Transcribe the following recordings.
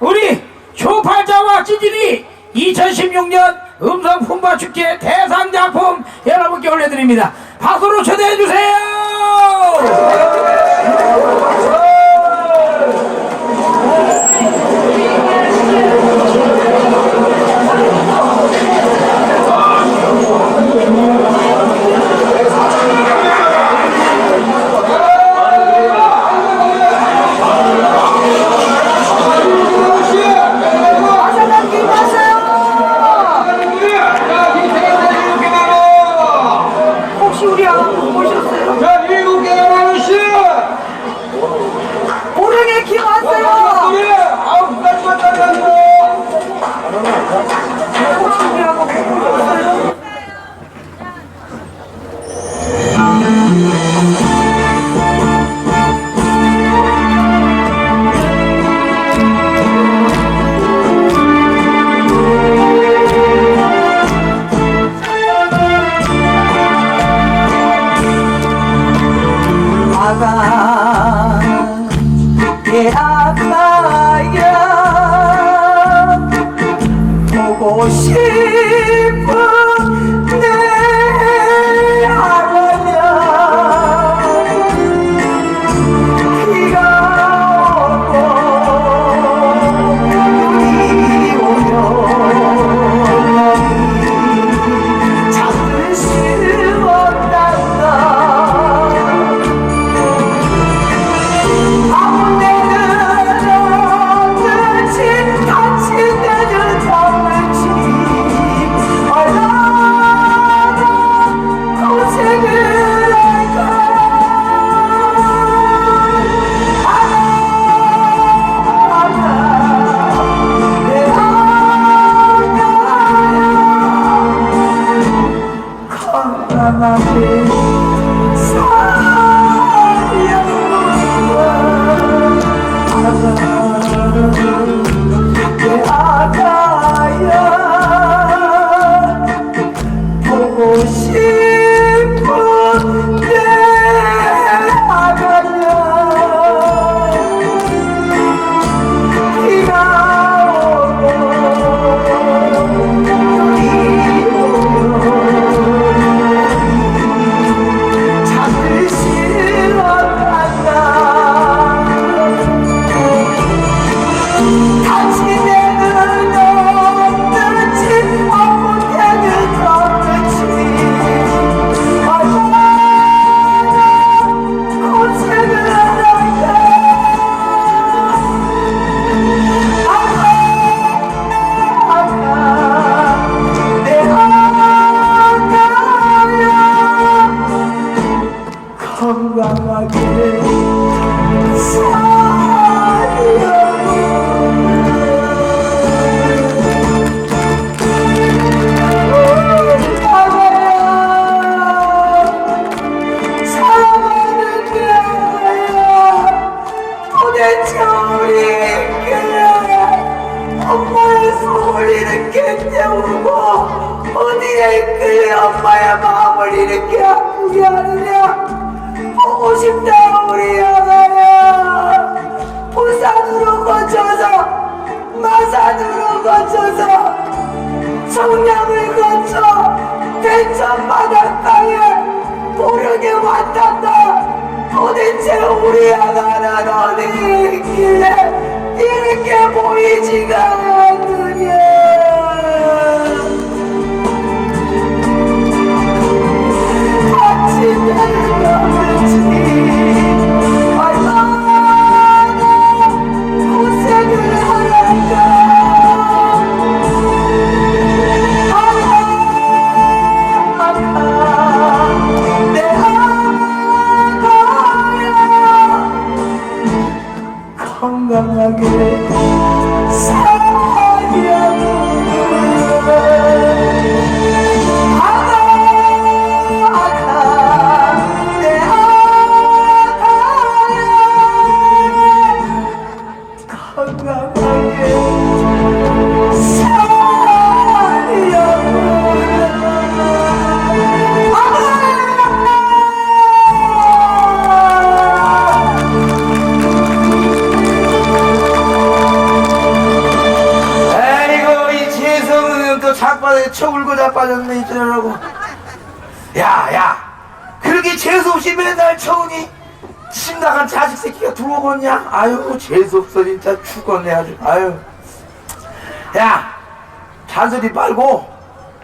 우리 초파자와 찌질이 2016년 음성 품바축제 대상 작품 여러분께 올려드립니다. 박수로 초대해 주세요. 아유 재수없어 진짜 죽었네 아주. 아유. 야 잔소리 말고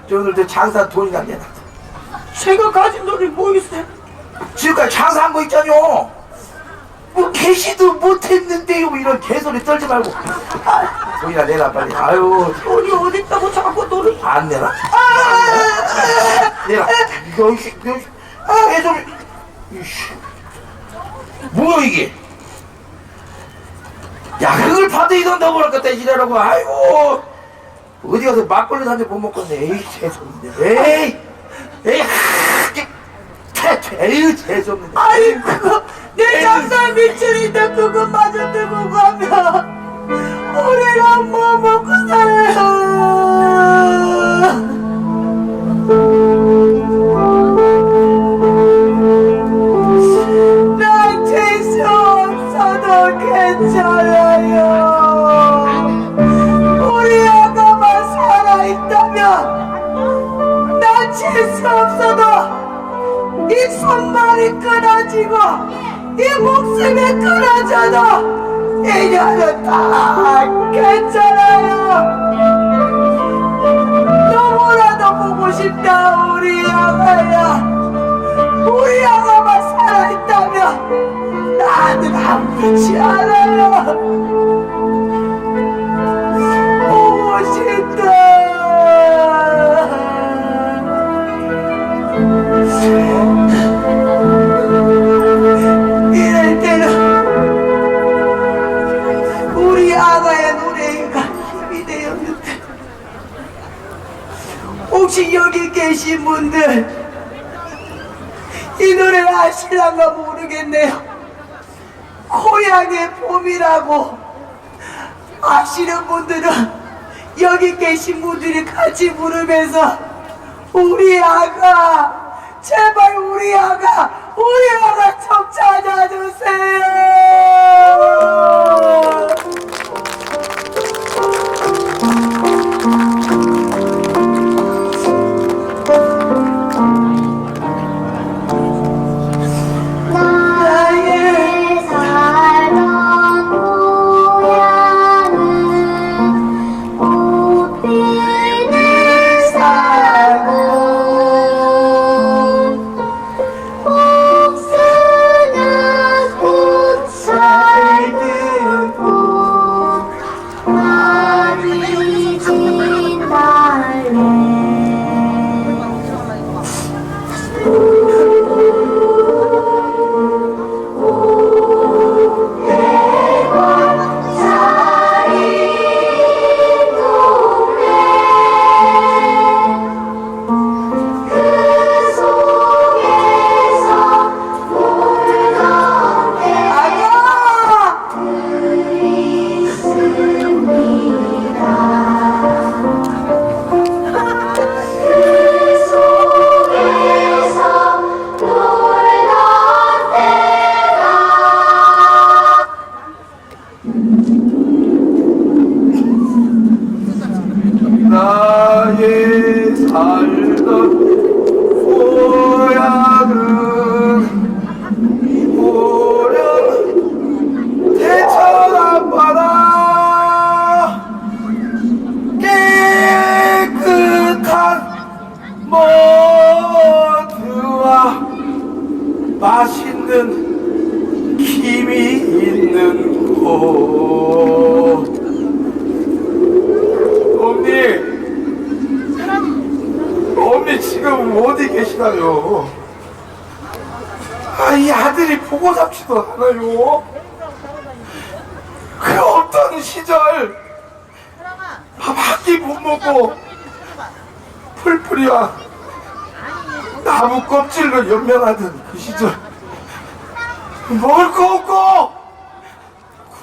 저 오늘 저 장사 돈이나 내놔 제가 가진 돈이 뭐 있어요? 지금까지 장사한 거 있잖요. 뭐 계시도 못했는데요 이런 개소리 떨지 말고. 아, 돈이나 내놔 빨리. 아유. 돈이 어디 있다고 자꾸 돈을. 안 내놔. 내놔. 여기 여기 개소리 이씨. 뭐야 이게 야 그걸 받아 이돈 더 벌었겠다 지랄하고. 아이고. 어디 가서 막걸리 한잔 못 먹겠네. 에이 재수없네 에이. 에이 하, 퇴, 에이 재수없네 아이. 그거 내 장사 미칠인데 그것마저 들고 가면 우리가 뭐 먹고 살아요 수 없어도 이 손발이 끊어지고 이 목숨이 끊어져도 이년은 다 괜찮아요. 너무나도 보고 싶다 우리 아가야. 우리 아가만 살아있다면 나는 아프지 않아요 혹시 여기 계신 분들 이 노래 아실란가 모르겠네요. 고향의 봄이라고 아시는 분들은 여기 계신 분들이 같이 부르면서 우리 아가 제발 우리 아가 우리 아가 좀 찾아주세요 잡지도 않아요. 그 어떤 시절 밥한끼 못 먹고 풀풀이와 나무 껍질로 연명하던 그 시절 먹을 거 없고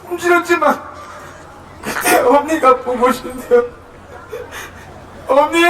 굶주렸지만 그때 언니가 보고 싶네요. 언니!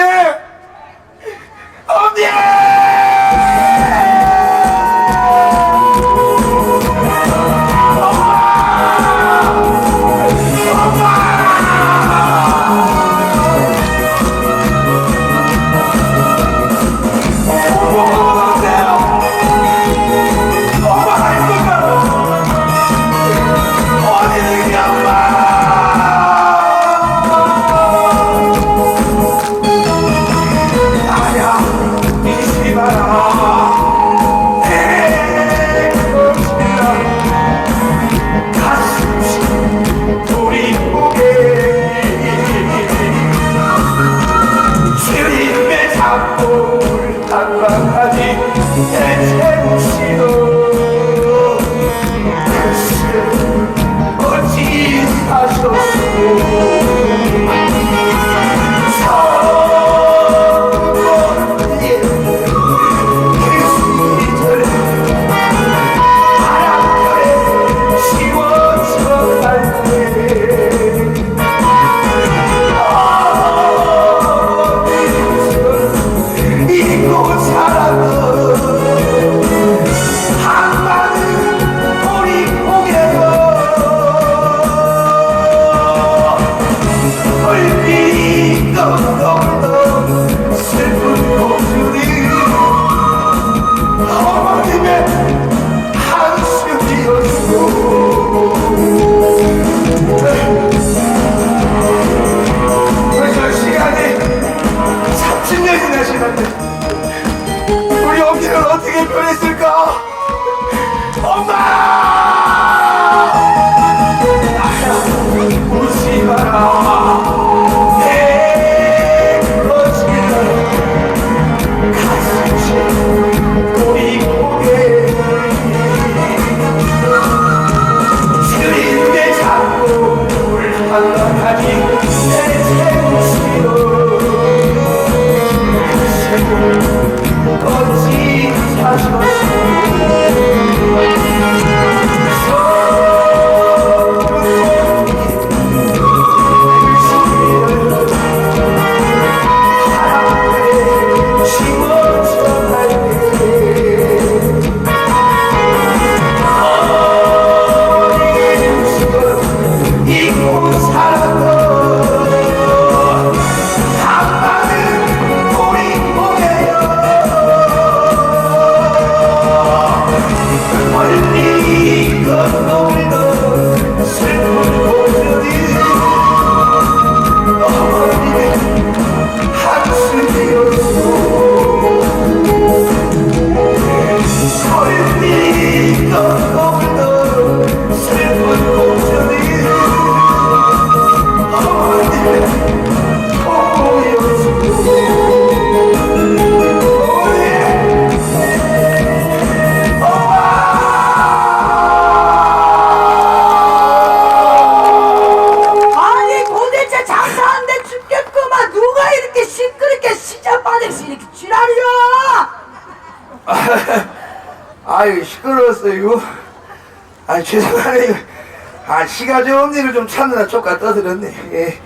아 시가 좀 찾느라 쪽가 떠들었네. 예,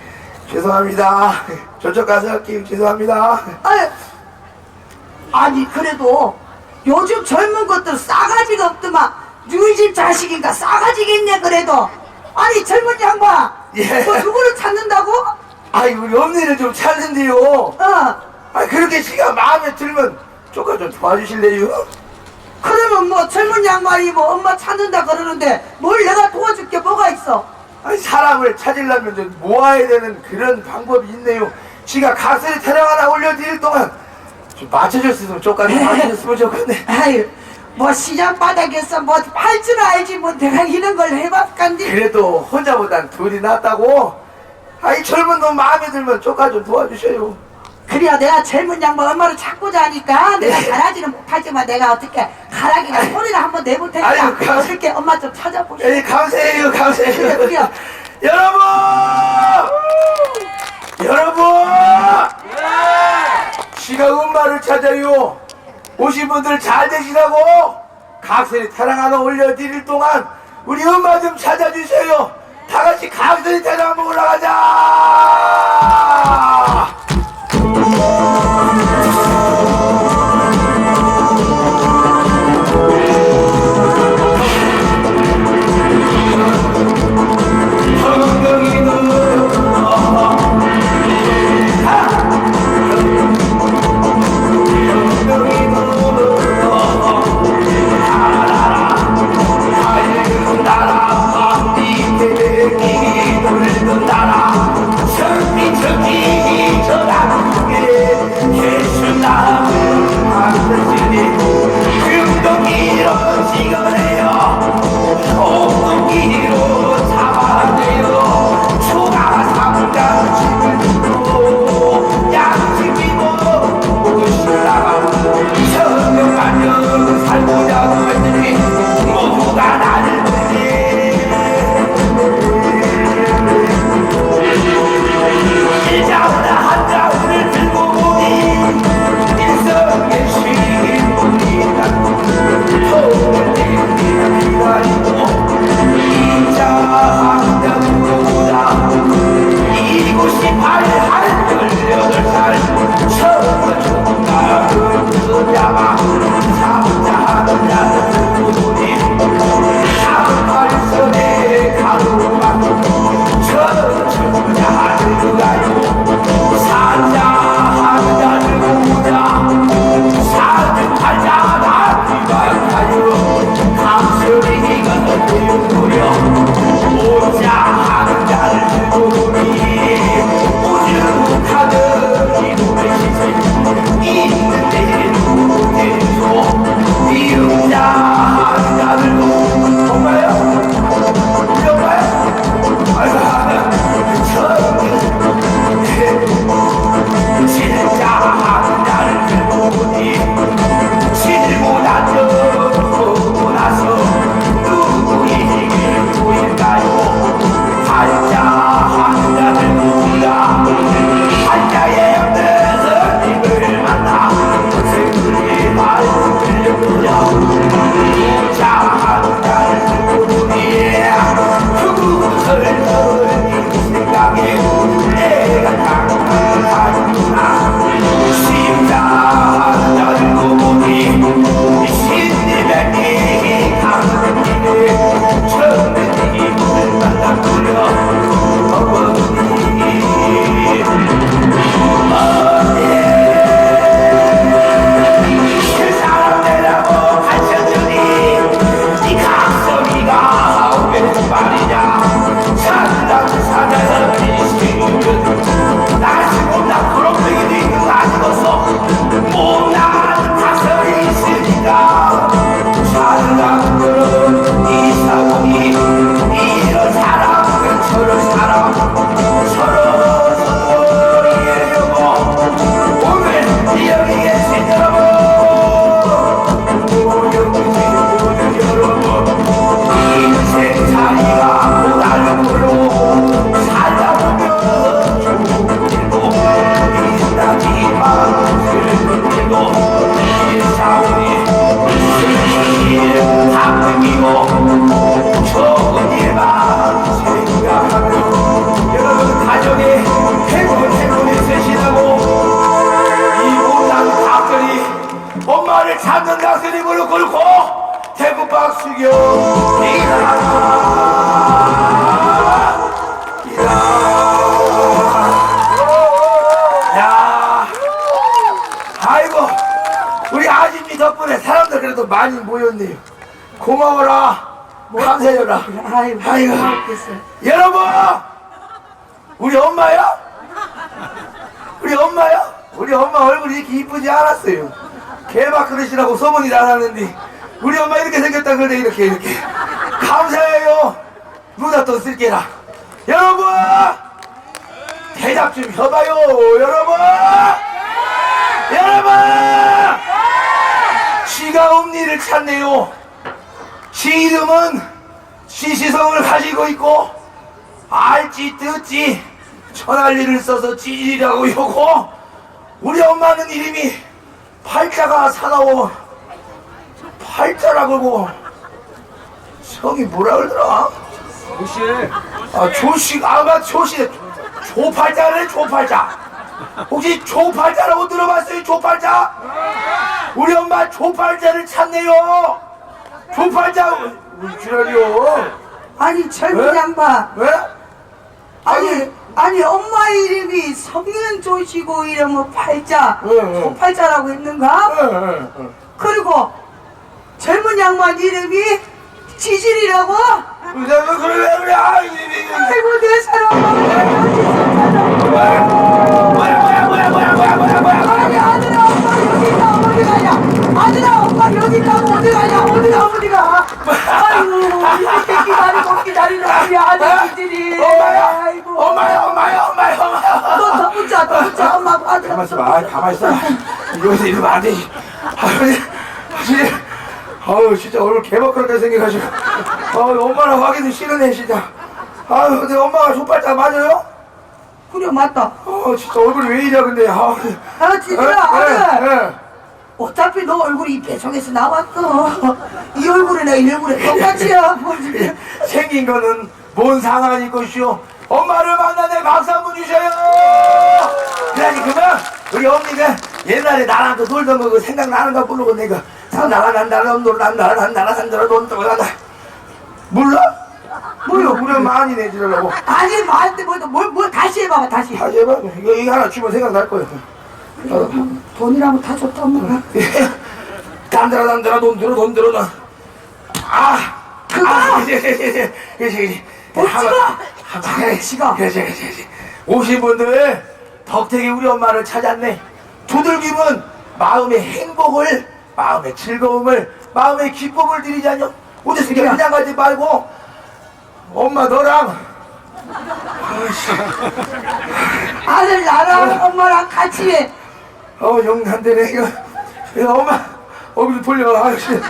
죄송합니다. 저쪽 가서 할게요. 죄송합니다. 아니, 아니 그래도 요즘 젊은 것들 싸가지가 없더만 누이 집 자식인가 싸가지가 있네 그래도 아니 젊은 양반 예. 뭐 누구를 찾는다고? 아이 우리 엄니를 좀 찾는데요. 어 아 그렇게 시가 마음에 들면 쪽가 좀 도와주실래요? 뭐 젊은 양반이 뭐 엄마 찾는다 그러는데 뭘 내가 도와줄 게 뭐가 있어 아니 사람을 찾으려면 좀 모아야 되는 그런 방법이 있네요. 지가 가스를 타령 하나 올려드릴 동안 좀 맞춰줬으면 좀 맞춰줬으면 좋겠네. 아유 뭐 시장 바닥에서 뭐 할 줄 알지 뭐 내가 이런 걸 해봤간디 그래도 혼자보단 둘이 낫다고. 아이 젊은 놈 마음에 들면 쪽가 좀 도와주셔요. 그래야 내가 젊은 양반 엄마를 찾고자 하니까 내가 네. 잘하지는 못하지만 내가 어떻게 가락이나 소리를 한번 내볼 테니까 아유, 가- 어떻게 엄마 좀 찾아보시오 예, 감사해요, 그래, 감사해요. 그래. 여러분! 여러분! 시가 엄마를 찾아요. 오신 분들 잘 되시라고 각설이 타랑 하나 올려드릴 동안 우리 엄마 좀 찾아주세요. 다 같이 각설이 타랑 한번 올라가자! 물고 대구 박수교. 이라 야. 아이고 우리 아진이 덕분에 사람들 그래도 많이 모였네요. 고마워라. 뭐, 감사해라. 뭐, 아이고, 뭐 여러분! 우리 엄마야? 우리 엄마야? 우리 엄마 얼굴이 이렇게 이쁘지 않았어요. 개막 그릇이라고 소문이 나놨는데 우리 엄마 이렇게 생겼다 그래 이렇게 이렇게 감사해요. 누나 또 쓸게라. 여러분! 대답 좀 해봐요. 여러분! 여러분! 지가 엄니를 찾네요. 지 이름은 시시성을 가지고 있고 알지 듣지 천할리를 써서 찌질이라고 요고 우리 엄마는 이름이 팔자가 사나워. 팔자라고. 성이 뭐라 그러더라? 조씨. 아 조씨. 아가 조씨. 조팔자래 조팔자. 혹시 조팔자라고 들어봤어요 조팔자? 우리 엄마 조팔자를 찾네요. 조팔자. 우리 지랄이요? 아니 젊은 왜? 양반. 왜? 아니 아니 엄마 이름이 성는 조시고 이름은 팔자 응, 응. 조팔자라고 했는가? 응, 응, 그리고 젊은 양반 이름이 지질이라고? 응. 내가 그래 왜 그래 아, 이, 이, 이. 아이고 내 사랑아 뭐야 뭐야 뭐야 뭐야 뭐야 뭐야 뭐야 아니 아들아 엄마 여기 있다 어디 가냐 아들아 엄마 여기 있다고 어디 가냐 어디 가 어디 가 아이고 이렇게 기다리고 기다리는 우리 아들 지질이 엄마야 아이고 엄마야 엄마야 엄마야 엄마야 너더 붙자 더 붙자 엄마 아들 가만 있어봐. 아, 가만 있어. 여기서 이러면 안 돼. 아버지 아버지 아우 진짜 얼굴 개먹그렇게 생겨가지고. 아우 엄마랑 하기도 싫으네 진짜. 아유 근데 엄마가 족발자 맞아요? 그래 맞다. 어 진짜 얼굴이 왜 이래 근데. 아우 아 지질아 아들. 예, 예. 어차피 너 얼굴이 이 배송에서 나왔어. 이 얼굴이나 이 얼굴에 똑같이야 뭐지. 생긴 거는 뭔 상관이 것이오? 엄마를 만나네 박수 한번 주셔요 우리 언니가 옛날에 나랑 또 놀던 거 그거 생각나는가 모르고 내가 나라 난다라 놀란다라 난다라 난다라 논다라? 몰라? 뭐요? 우리 아니 내지려고. 아니 말한테 뭐뭘 뭘 다시 해봐봐 다시. 다시 해봐. 이거, 이거 하나 주면 생각날 거예요. 어. 돈이라면 다 줬다 엄마가 단다라 단다라 돈 들어 돈 들어 돈. 아. 그거! 아, 그치 그치 그치 그치 멋지가! 지가 그치 그치 그치 오신 분들 덕택이 우리 엄마를 찾았네. 두들김은 마음의 행복을 마음의 즐거움을 마음의 기쁨을 드리자뇨. 오늘 이렇게 그냥 가지 말고 엄마 너랑. 아들 나랑 엄마랑 같이 해. 어 영난되네 이거. 이거 엄마. 얼굴 돌려. 아저씨.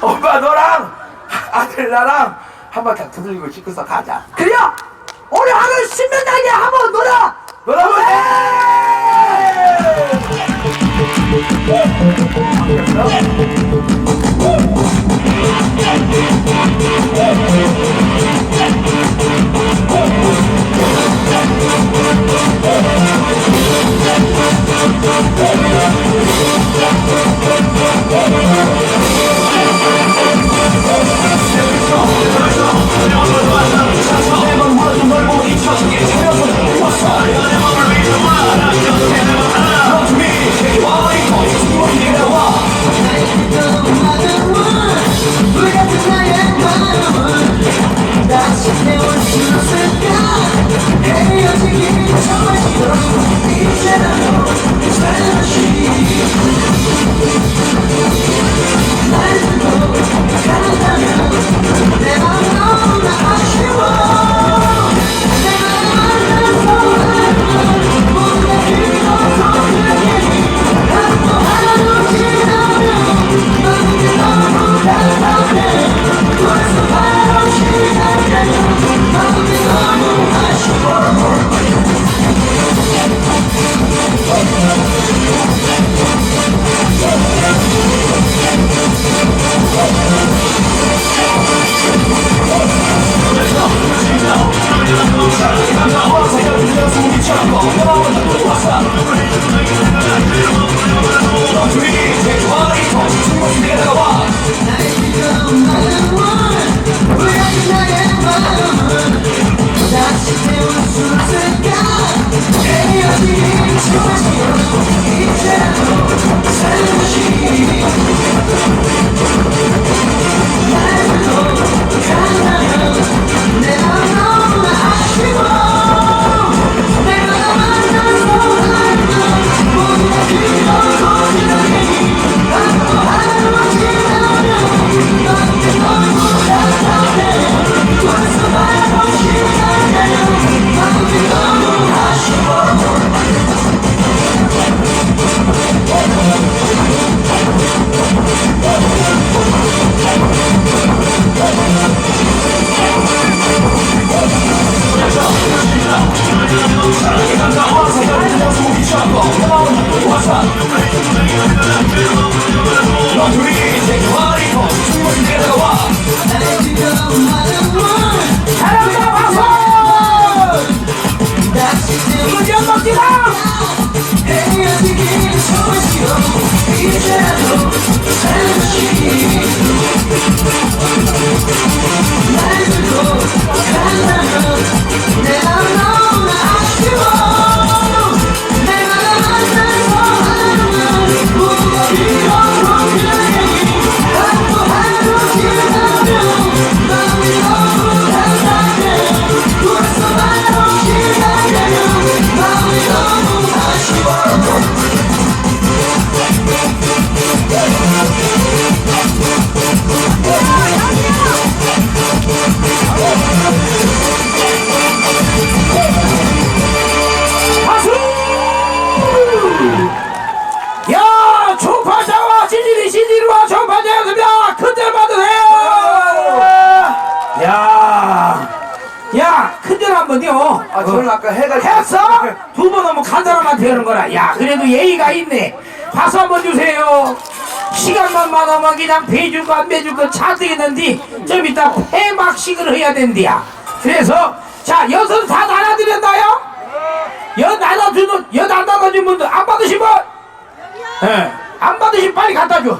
엄마 너랑 아들 나랑 한번 다 두들리고 짚고서 가자. 그래 오늘 하루 날에 한번 놀아! 너랑 나의 예의가 있네. 박수 한번 주세요. 시간만 많으면 그냥 거안 배줄 거 차뜨겠는데 좀 이따 폐막식을 해야 된디야. 그래서 자 여섯 다 나눠드렸나요? 여 나눠주는 여 나눠주는 분들 안 받으신 분? 예, 안 받으신 빨리 갖다 줘.